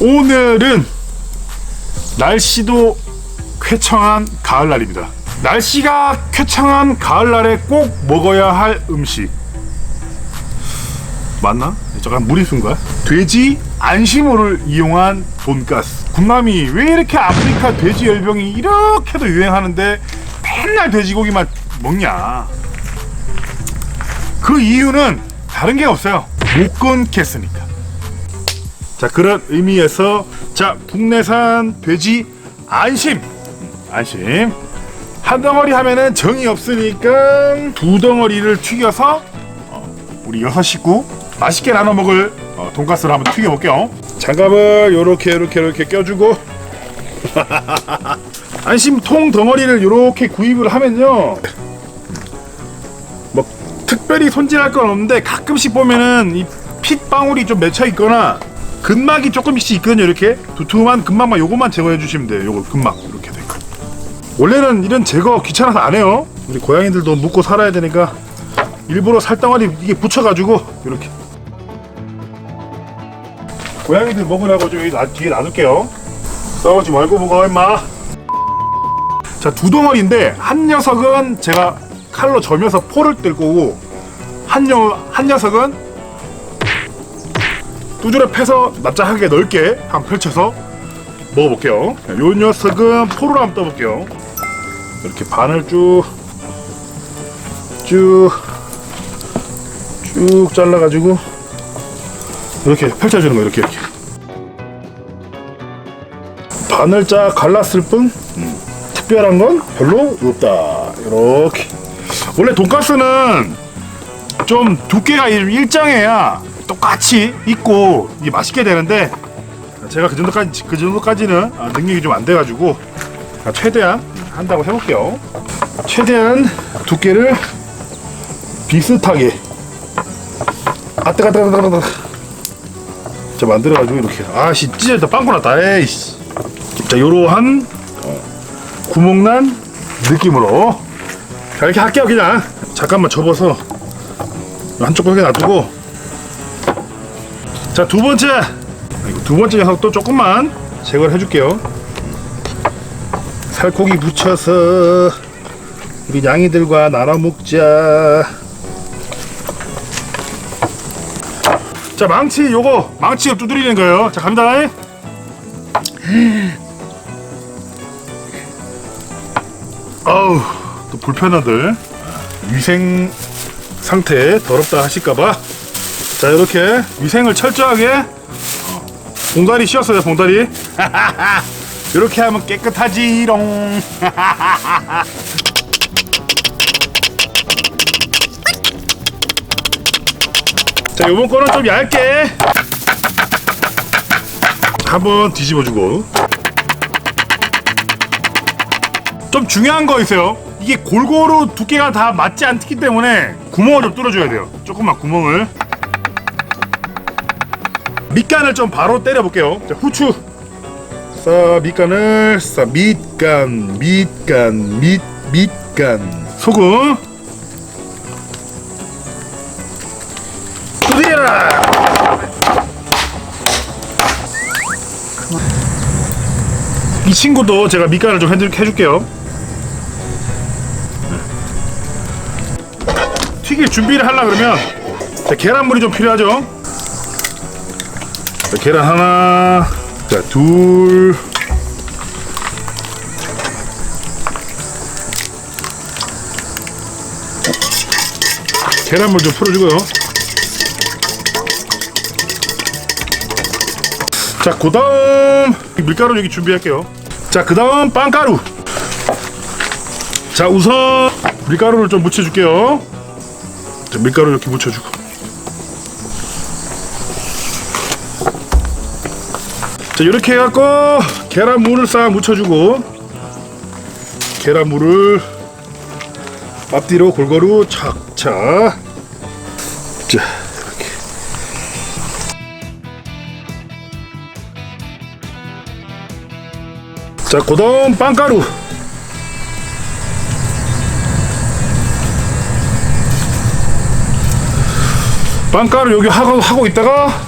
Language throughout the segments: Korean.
늘은 날씨도 쾌청한 가을날입니다. 날씨가 쾌청한 가을날에 꼭 먹어야 할 음식 맞나? 잠깐 무리수인가? 돼지 안심호를 이용한 돈가스. 군남이 왜 이렇게 아프리카 돼지 열병이 이렇게도 유행하는데 맨날 돼지고기만 먹냐? 그 이유는 다른 게 없어요. 못 끊겠으니까. 자 그런 의미에서 자 국내산 돼지 안심 안심 한 덩어리 하면은 정이 없으니까 두 덩어리를 튀겨서 어, 우리 여섯 식구 맛있게 나눠 먹을 어, 돈가스를 한번 튀겨 볼게요. 장갑을 요렇게 요렇게 요렇게 껴주고 안심 통 덩어리를 요렇게 구입을 하면요. 뭐 특별히 손질할 건 없는데 가끔씩 보면은 이 핏방울이 좀 맺혀 있거나 근막이 조금씩 있거든요. 이렇게 두툼한 근막만 요것만 제거해 주시면 돼요. 요거 근막 이렇게 돼 있고. 원래는 이런 제거 귀찮아서 안 해요. 우리 고양이들도 묵고 살아야 되니까 일부러 살덩어리 이게 붙여가지고 이렇게 고양이들 먹으라고 좀 여기 놔- 뒤에 놔둘게요. 싸우지 말고 먹어 임마. 자두 덩어리인데 한 녀석은 제가 칼로 점여서 포를 뜰 거고 한, 녀, 한 녀석은 두드려 패서 납작하게 넓게 한번 펼쳐서 먹어볼게요. 자, 요 녀석은 포로 한번 떠볼게요. 이렇게 반을 쭉, 쭉, 쭉 잘라가지고 이렇게 펼쳐주는 거 이렇게 이렇게. 반을 쫙 갈랐을 뿐 음, 특별한 건 별로 없다. 이렇게. 원래 돈가스는 좀 두께가 일- 일정해야 똑같이 익고 이게 맛있게 되는데 제가 그 정도까지 그 정도까지는 아, 능력이 좀 안 돼가지고 아, 최대한 한다고 해볼게요. 최대한 두께를 비슷하게 아 뜨거 자 만들어가지고 이렇게. 아씨 찢어졌다 빵꾸 났다. 에이씨. 자 요러한 어, 구멍난 느낌으로. 자 이렇게 할게요 그냥. 잠깐만 접어서 한쪽 벽에 놔두고 자 두 번째. 두 번째 녀석도 조금만 제거를 해줄게요. 살코기 묻혀서 우리 양이들과 나눠 먹자. 자 망치 요거 망치로 두드리는 거예요. 자 갑니다. 어우 또 불편하들. 위생 상태 더럽다 하실까봐 자 이렇게 위생을 철저하게. 어, 봉다리 씌웠어요 봉다리. 이렇게 하면 깨끗하지롱. 자 요번 거는 좀 얇게. 한번 뒤집어주고. 좀 중요한 거 있어요. 이게 골고루 두께가 다 맞지 않기 때문에 구멍을 좀 뚫어줘야 돼요. 조금만 구멍을 밑간을 좀 바로 때려 볼게요. 자 후추. 싸 밑간을 싸 밑간 밑간 밑 밑간. 소금. 두드려라 이 친구도 제가 밑간을 좀 해줄, 해줄게요. 튀길 준비를 하려 그러면 자, 계란물이 좀 필요하죠? 자, 계란 하나 자 둘 계란물 좀 풀어주고요 자, 그 다음 밀가루 여기 준비할게요. 자, 그 다음 빵가루. 자, 우선 밀가루를 좀 묻혀줄게요. 자, 밀가루 이렇게 묻혀주고. 자 이렇게 해갖고 계란물을 쌓아 묻혀주고 계란물을 앞뒤로 골고루 착착. 자 이렇게. 자 고동 빵가루. 빵가루 여기 하고 하고 있다가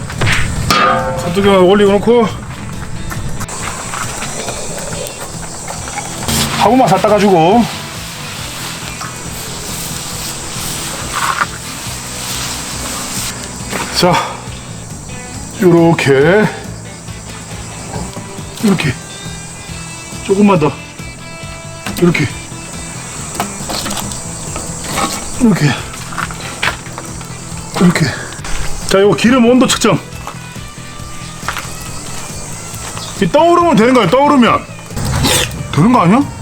소뚜기 올리고 놓고 하고만 샀다 가지고. 자 요렇게. 이렇게. 조금만 더. 이렇게. 이렇게. 이렇게. 자 이거 기름 온도 측정. 이 떠오르면 되는 거야 떠오르면. 되는 거 아니야?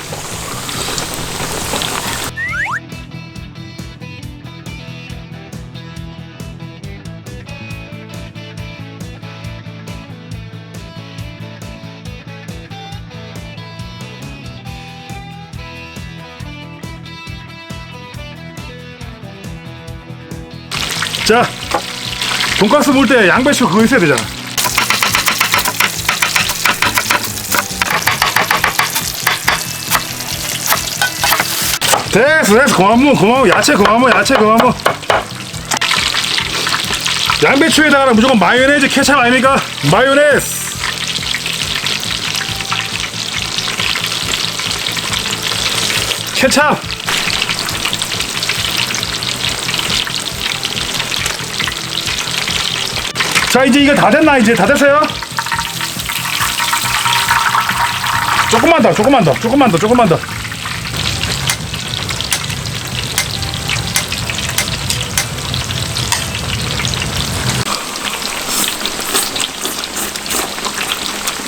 자, 돈가스 볼때 양배추 그거 있어야 되잖아. 됐어, 됐어. 고마워, 뭐, 고마워. 야채 고마워, 야채 고마워. 양배추에다가 무조건 마요네즈 케찹 아닙니까? 마요네즈. 케찹. 자 이제 이거 다 됐나 이제 다 됐어요? 조금만 더 조금만 더 조금만 더 조금만 더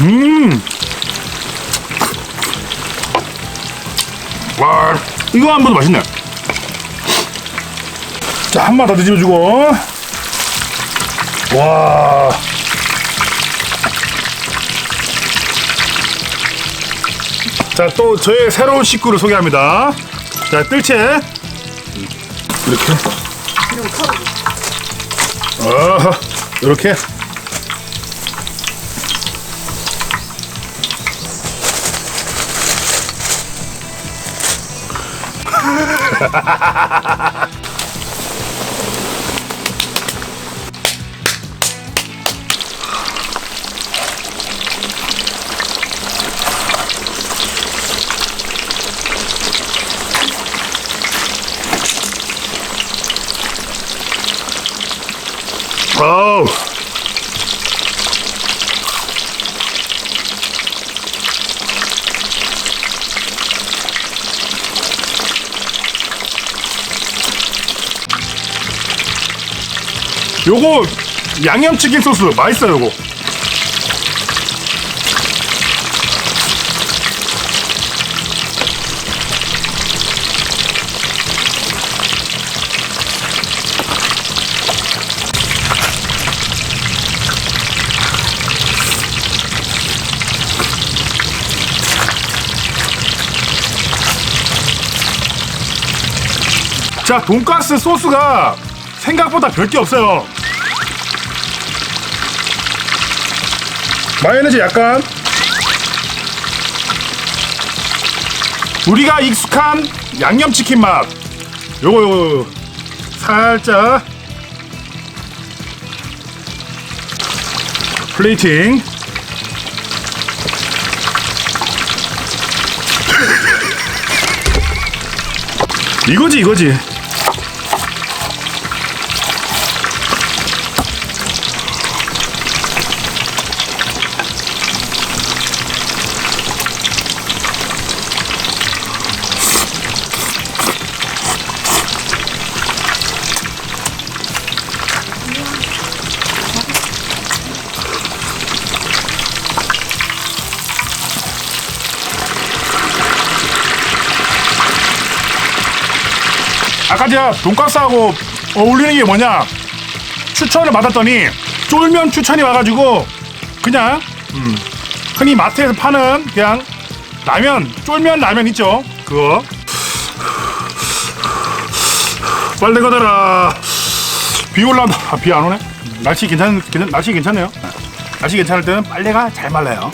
음. 와, 이거 한 번 더 맛있네. 자, 한 번 더 뒤집어주고. 와. 자, 또 저의 새로운 식구를 소개합니다. 자, 뜰채. 이렇게. 어, 이렇게. 아우. 요거 양념치킨 소스 맛있어요 요거 자, 돈가스 소스가 생각보다 별게 없어요. 마요네즈 약간 우리가 익숙한 양념치킨 맛. 요거 요거 살짝 플레이팅. 이거지 이거지. 제가 돈가스하고 어울리는 게 뭐냐? 추천을 받았더니 쫄면 추천이 와가지고 그냥 음, 흔히 마트에서 파는 그냥 라면 쫄면 라면 있죠? 그거. 빨리 가더라. 비 올라온다 아, 비 안 오네? 날씨 괜찮 날씨 괜찮네요. 날씨 괜찮을 때는 빨래가 잘 말라요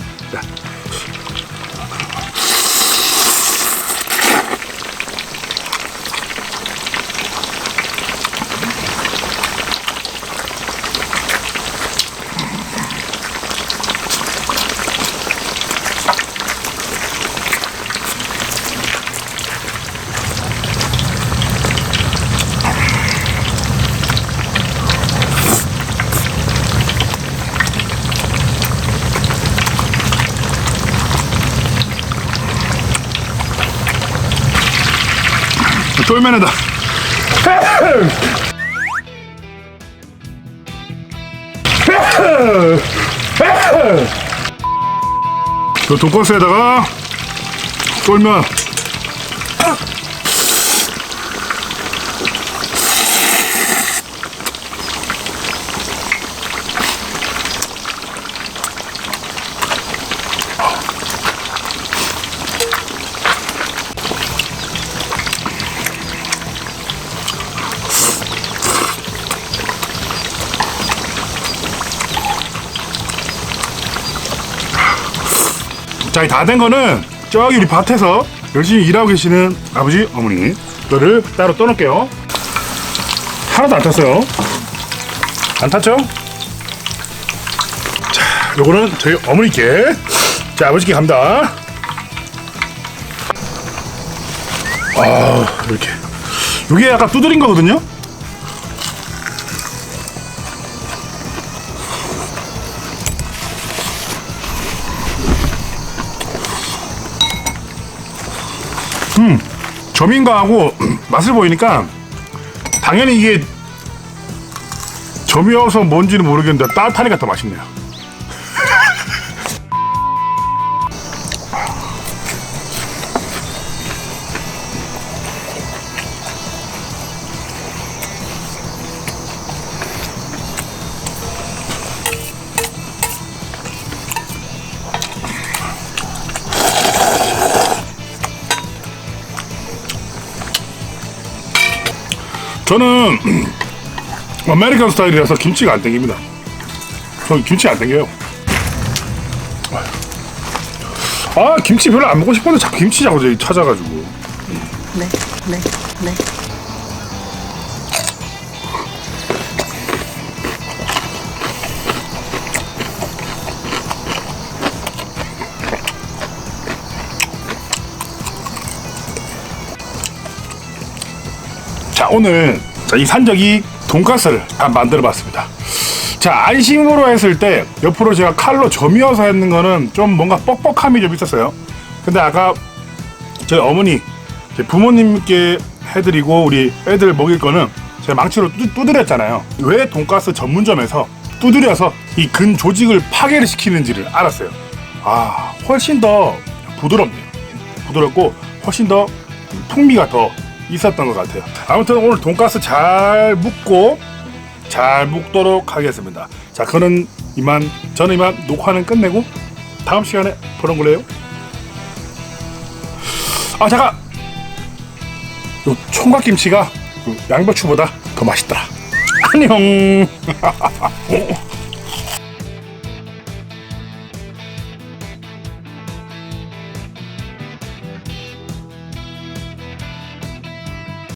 쫄면에다 그 돈가스에다가 쫄면 자, 다 된 거는 저기 우리 밭에서 열심히 일하고 계시는 아버지, 어머니 거를 따로 떠놓을게요. 하나도 안 탔어요. 안 탔죠? 자, 요거는 저희 어머니께, 자, 아버지께 갑니다. 아, 이렇게. 이게 약간 두드린 거거든요? 점인가하고 맛을 보이니까 당연히 이게 점이어서 뭔지는 모르겠는데 따뜻하니까 더 맛있네요. 저는 아메리칸 스타일이라서 김치가 안 땡깁니다. 저는 김치 안 땡겨요. 아 김치 별로 안 먹고 싶었는데 자꾸 김치 자꾸 저기 찾아가지고 네, 네, 네. 자 오늘 자, 이 산적이 돈가스를 한번 만들어 봤습니다. 자 안심으로 했을 때 옆으로 제가 칼로 점이어서 했는 거는 좀 뭔가 뻑뻑함이 좀 있었어요. 근데 아까 저희 어머니 제 부모님께 해드리고 우리 애들 먹일 거는 제가 망치로 뚜, 두드렸잖아요. 왜 돈가스 전문점에서 두드려서 이 근 조직을 파괴를 시키는지를 알았어요. 아 훨씬 더 부드럽네요. 부드럽고 훨씬 더 풍미가 더 있었던 것 같아요. 아무튼 오늘 돈가스 잘 묵고 잘 묵도록 하겠습니다. 자, 그는 이만 저는 이만 녹화는 끝내고 다음 시간에 보는 걸래요. 아 잠깐, 요 총각 김치가 그 양배추보다 더 맛있더라. 안녕.